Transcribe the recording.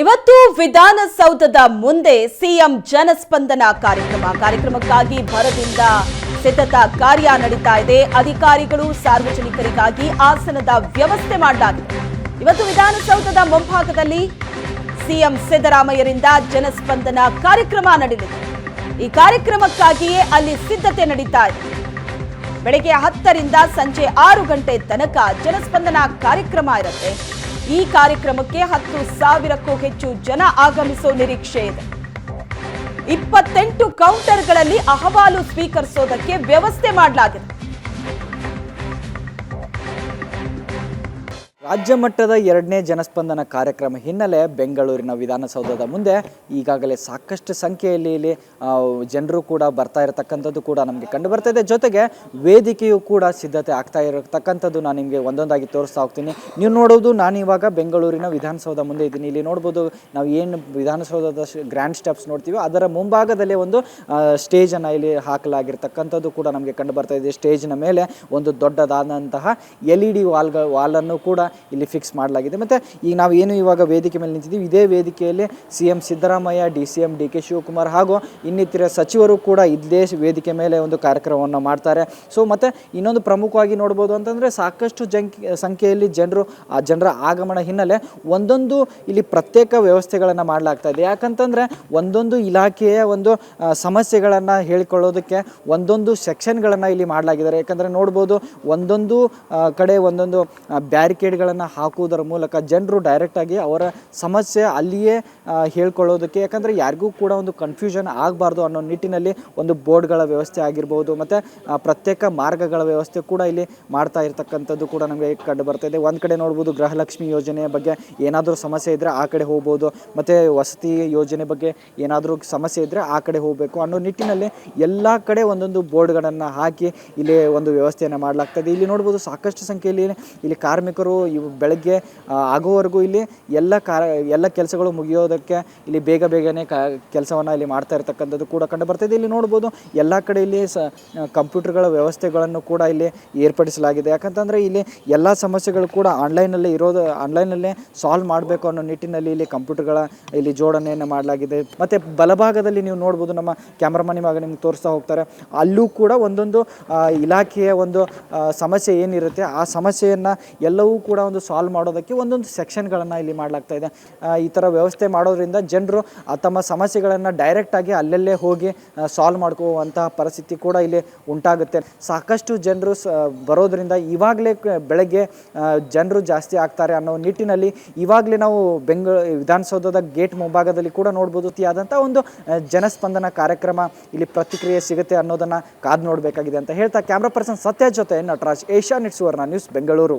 ಇವತ್ತು ವಿಧಾನಸೌಧದ ಮುಂದೆ ಸಿಎಂ ಜನಸ್ಪಂದನ ಕಾರ್ಯಕ್ರಮ. ಕಾರ್ಯಕ್ರಮಕ್ಕಾಗಿ ಭರದಿಂದ ಸಿದ್ಧತಾ ಕಾರ್ಯ ನಡೀತಾ ಇದೆ. ಅಧಿಕಾರಿಗಳು, ಸಾರ್ವಜನಿಕರಿಗಾಗಿ ಆಸನದ ವ್ಯವಸ್ಥೆ ಮಾಡಲಾಗಿದೆ. ಇವತ್ತು ವಿಧಾನಸೌಧದ ಮುಂಭಾಗದಲ್ಲಿ ಸಿಎಂ ಸಿದ್ದರಾಮಯ್ಯರಿಂದ ಜನಸ್ಪಂದನ ಕಾರ್ಯಕ್ರಮ ನಡೆಯಲಿದೆ. ಈ ಕಾರ್ಯಕ್ರಮಕ್ಕಾಗಿಯೇ ಅಲ್ಲಿ ಸಿದ್ಧತೆ ನಡೀತಾ ಇದೆ. ಬೆಳಗ್ಗೆ ಹತ್ತರಿಂದ ಸಂಜೆ ಆರು ಗಂಟೆ ತನಕ ಜನಸ್ಪಂದನ ಕಾರ್ಯಕ್ರಮ ಇರುತ್ತೆ. ಈ ಕಾರ್ಯಕ್ರಮಕ್ಕೆ ಹತ್ತು ಸಾವಿರಕ್ಕೂ ಹೆಚ್ಚು ಜನ ಆಗಮಿಸೋ ನಿರೀಕ್ಷೆ ಇದೆ. ಇಪ್ಪತ್ತೆಂಟು ಕೌಂಟರ್ಗಳಲ್ಲಿ ಅಹವಾಲು ಸ್ವೀಕರಿಸೋದಕ್ಕೆ ವ್ಯವಸ್ಥೆ ಮಾಡಲಾಗಿದೆ. ರಾಜ್ಯ ಮಟ್ಟದ ಎರಡನೇ ಜನಸ್ಪಂದನ ಕಾರ್ಯಕ್ರಮ ಹಿನ್ನೆಲೆ ಬೆಂಗಳೂರಿನ ವಿಧಾನಸೌಧದ ಮುಂದೆ ಈಗಾಗಲೇ ಸಾಕಷ್ಟು ಸಂಖ್ಯೆಯಲ್ಲಿ ಇಲ್ಲಿ ಜನರು ಕೂಡ ಬರ್ತಾ ಇರತಕ್ಕಂಥದ್ದು ಕೂಡ ನಮಗೆ ಕಂಡು ಬರ್ತಾ ಇದೆ. ಜೊತೆಗೆ ವೇದಿಕೆಯು ಕೂಡ ಸಿದ್ಧತೆ ಆಗ್ತಾ ಇರತಕ್ಕಂಥದ್ದು ನಾನು ನಿಮಗೆ ಒಂದೊಂದಾಗಿ ತೋರಿಸ್ತಾ ಹೋಗ್ತೀನಿ. ನೀವು ನೋಡೋದು, ನಾನು ಇವಾಗ ಬೆಂಗಳೂರಿನ ವಿಧಾನಸೌಧ ಮುಂದೆ ಇದ್ದೀನಿ. ಇಲ್ಲಿ ನೋಡ್ಬೋದು, ನಾವು ಏನು ವಿಧಾನಸೌಧದ ಗ್ರ್ಯಾಂಡ್ ಸ್ಟೆಪ್ಸ್ ನೋಡ್ತೀವಿ, ಅದರ ಮುಂಭಾಗದಲ್ಲೇ ಒಂದು ಸ್ಟೇಜನ್ನು ಇಲ್ಲಿ ಹಾಕಲಾಗಿರ್ತಕ್ಕಂಥದ್ದು ಕೂಡ ನಮಗೆ ಕಂಡು ಬರ್ತಾ ಇದೆ. ಸ್ಟೇಜ್ನ ಮೇಲೆ ಒಂದು ದೊಡ್ಡದಾದಂತಹ ಎಲ್ ಇ ಡಿ ವಾಲ್ಗ, ವಾಲನ್ನು ಕೂಡ ಇಲ್ಲಿ ಫಿಕ್ಸ್ ಮಾಡಲಾಗಿದೆ. ಮತ್ತು ಈಗ ನಾವು ಏನು ಇವಾಗ ವೇದಿಕೆ ಮೇಲೆ ನಿಂತಿದ್ದೀವಿ, ಇದೇ ವೇದಿಕೆಯಲ್ಲಿ C M Siddaramaiah D C M D K Shivakumar ಹಾಗೂ ಇನ್ನಿತರ ಸಚಿವರು ಕೂಡ ಇದೇ ವೇದಿಕೆ ಮೇಲೆ ಒಂದು ಕಾರ್ಯಕ್ರಮವನ್ನು ಮಾಡ್ತಾರೆ. ಸೊ ಮತ್ತು ಇನ್ನೊಂದು ಪ್ರಮುಖವಾಗಿ ನೋಡ್ಬೋದು ಅಂತಂದರೆ ಸಾಕಷ್ಟು ಜಂಕ್, ಸಂಖ್ಯೆಯಲ್ಲಿ ಜನರು, ಆ ಜನರ ಆಗಮನ ಹಿನ್ನೆಲೆ ಒಂದೊಂದು ಇಲ್ಲಿ ಪ್ರತ್ಯೇಕ ವ್ಯವಸ್ಥೆಗಳನ್ನು ಮಾಡಲಾಗ್ತಾ ಇದೆ. ಯಾಕಂತಂದರೆ ಒಂದೊಂದು ಇಲಾಖೆಯ ಒಂದು ಸಮಸ್ಯೆಗಳನ್ನು ಹೇಳಿಕೊಳ್ಳೋದಕ್ಕೆ ಒಂದೊಂದು ಸೆಕ್ಷನ್ಗಳನ್ನು ಇಲ್ಲಿ ಮಾಡಲಾಗಿದ್ದಾರೆ. ಯಾಕಂದರೆ ನೋಡ್ಬೋದು ಒಂದೊಂದು ಕಡೆ ಒಂದೊಂದು ಬ್ಯಾರಿಕೇಡ್ಗಳನ್ನು ಹಾಕುವುದರ ಮೂಲಕ ಜನರು ಡೈರೆಕ್ಟಾಗಿ ಅವರ ಸಮಸ್ಯೆ ಅಲ್ಲಿಯೇ ಹೇಳ್ಕೊಳ್ಳೋದಕ್ಕೆ, ಯಾಕಂದರೆ ಯಾರಿಗೂ ಕೂಡ ಒಂದು ಕನ್ಫ್ಯೂಷನ್ ಆಗಬಾರ್ದು ಅನ್ನೋ ನಿಟ್ಟಿನಲ್ಲಿ ಒಂದು ಬೋರ್ಡ್ಗಳ ವ್ಯವಸ್ಥೆ ಆಗಿರ್ಬೋದು, ಮತ್ತು ಪ್ರತ್ಯೇಕ ಮಾರ್ಗಗಳ ವ್ಯವಸ್ಥೆ ಕೂಡ ಇಲ್ಲಿ ಮಾಡ್ತಾ ಇರ್ತಕ್ಕಂಥದ್ದು ಕೂಡ ನಮಗೆ ಕಂಡು ಬರ್ತಾ ಇದೆ. ಒಂದು ಕಡೆ ನೋಡ್ಬೋದು ಗೃಹಲಕ್ಷ್ಮಿ ಯೋಜನೆಯ ಬಗ್ಗೆ ಏನಾದರೂ ಸಮಸ್ಯೆ ಇದ್ದರೆ ಆ ಕಡೆ ಹೋಗ್ಬೋದು, ಮತ್ತು ವಸತಿ ಯೋಜನೆ ಬಗ್ಗೆ ಏನಾದರೂ ಸಮಸ್ಯೆ ಇದ್ದರೆ ಆ ಕಡೆ ಹೋಗಬೇಕು ಅನ್ನೋ ನಿಟ್ಟಿನಲ್ಲಿ ಎಲ್ಲ ಕಡೆ ಒಂದೊಂದು ಬೋರ್ಡ್ಗಳನ್ನು ಹಾಕಿ ಇಲ್ಲಿ ಒಂದು ವ್ಯವಸ್ಥೆಯನ್ನು ಮಾಡಲಾಗ್ತದೆ ಇಲ್ಲಿ ನೋಡ್ಬೋದು ಸಾಕಷ್ಟು ಸಂಖ್ಯೆಯಲ್ಲಿ ಇಲ್ಲಿ ಕಾರ್ಮಿಕರು ಇವು ಬೆಳಗ್ಗೆ ಆಗೋವರೆಗೂ ಇಲ್ಲಿ ಎಲ್ಲ ಕಾರ ಎಲ್ಲ ಕೆಲಸಗಳು ಮುಗಿಯೋದಕ್ಕೆ ಇಲ್ಲಿ ಬೇಗ ಬೇಗನೆ ಕ, ಕೆಲಸವನ್ನು ಇಲ್ಲಿ ಮಾಡ್ತಾ ಇರ್ತಕ್ಕಂಥದ್ದು ಕೂಡ ಕಂಡು ಬರ್ತಿದೆ. ಇಲ್ಲಿ ನೋಡ್ಬೋದು ಎಲ್ಲ ಕಡೆ ಇಲ್ಲಿ ಸ ಕಂಪ್ಯೂಟರ್ಗಳ ವ್ಯವಸ್ಥೆಗಳನ್ನು ಕೂಡ ಇಲ್ಲಿ ಏರ್ಪಡಿಸಲಾಗಿದೆ. ಯಾಕಂತಂದರೆ ಇಲ್ಲಿ ಎಲ್ಲ ಸಮಸ್ಯೆಗಳು ಕೂಡ ಆನ್ಲೈನಲ್ಲೇ ಇರೋದು, ಆನ್ಲೈನಲ್ಲೇ ಸಾಲ್ವ್ ಮಾಡಬೇಕು ಅನ್ನೋ ನಿಟ್ಟಿನಲ್ಲಿ ಇಲ್ಲಿ ಕಂಪ್ಯೂಟರ್ಗಳ ಇಲ್ಲಿ ಜೋಡಣೆಯನ್ನು ಮಾಡಲಾಗಿದೆ. ಮತ್ತು ಬಲಭಾಗದಲ್ಲಿ ನೀವು ನೋಡ್ಬೋದು ನಮ್ಮ ಕ್ಯಾಮ್ರಾಮನ್ ಇವಾಗ ನಿಮ್ಗೆ ತೋರಿಸ್ತಾ ಹೋಗ್ತಾರೆ. ಅಲ್ಲೂ ಕೂಡ ಒಂದೊಂದು ಇಲಾಖೆಯ ಒಂದು ಸಮಸ್ಯೆ ಏನಿರುತ್ತೆ, ಆ ಸಮಸ್ಯೆಯನ್ನು ಎಲ್ಲವೂ ಕೂಡ ಒಂದು ಸಾಲ್ವ್ ಮಾಡೋದಕ್ಕೆ ಒಂದೊಂದು ಸೆಕ್ಷನ್ಗಳನ್ನು ಇಲ್ಲಿ ಮಾಡಲಾಗ್ತಾ ಇದೆ. ಈ ಥರ ವ್ಯವಸ್ಥೆ ಮಾಡೋದ್ರಿಂದ ಜನರು ತಮ್ಮ ಸಮಸ್ಯೆಗಳನ್ನು ಡೈರೆಕ್ಟಾಗಿ ಅಲ್ಲಲ್ಲೇ ಹೋಗಿ ಸಾಲ್ವ್ ಮಾಡ್ಕೋವಂತಹ ಪರಿಸ್ಥಿತಿ ಕೂಡ ಇಲ್ಲಿ ಉಂಟಾಗುತ್ತೆ. ಸಾಕಷ್ಟು ಜನರು ಸ, ಬರೋದ್ರಿಂದ ಇವಾಗಲೇ ಬೆಳಗ್ಗೆ ಜನರು ಜಾಸ್ತಿ ಆಗ್ತಾರೆ ಅನ್ನೋ ನಿಟ್ಟಿನಲ್ಲಿ ಇವಾಗಲೇ ನಾವು ಬೆಂಗಳೂರು ವಿಧಾನಸೌಧದ ಗೇಟ್ ಮುಂಭಾಗದಲ್ಲಿ ಕೂಡ ನೋಡ್ಬೋದು. ಆದಂಥ ಒಂದು ಜನಸ್ಪಂದನ ಕಾರ್ಯಕ್ರಮ ಇಲ್ಲಿ ಪ್ರತಿಕ್ರಿಯೆ ಸಿಗುತ್ತೆ ಅನ್ನೋದನ್ನು ಕಾದು ನೋಡಬೇಕಾಗಿದೆ ಅಂತ ಹೇಳ್ತಾ ಕ್ಯಾಮ್ರಾ ಪರ್ಸನ್ ಸತ್ಯ ಜೊತೆ Nataraj, Asianet Suvarna news, Bengaluru.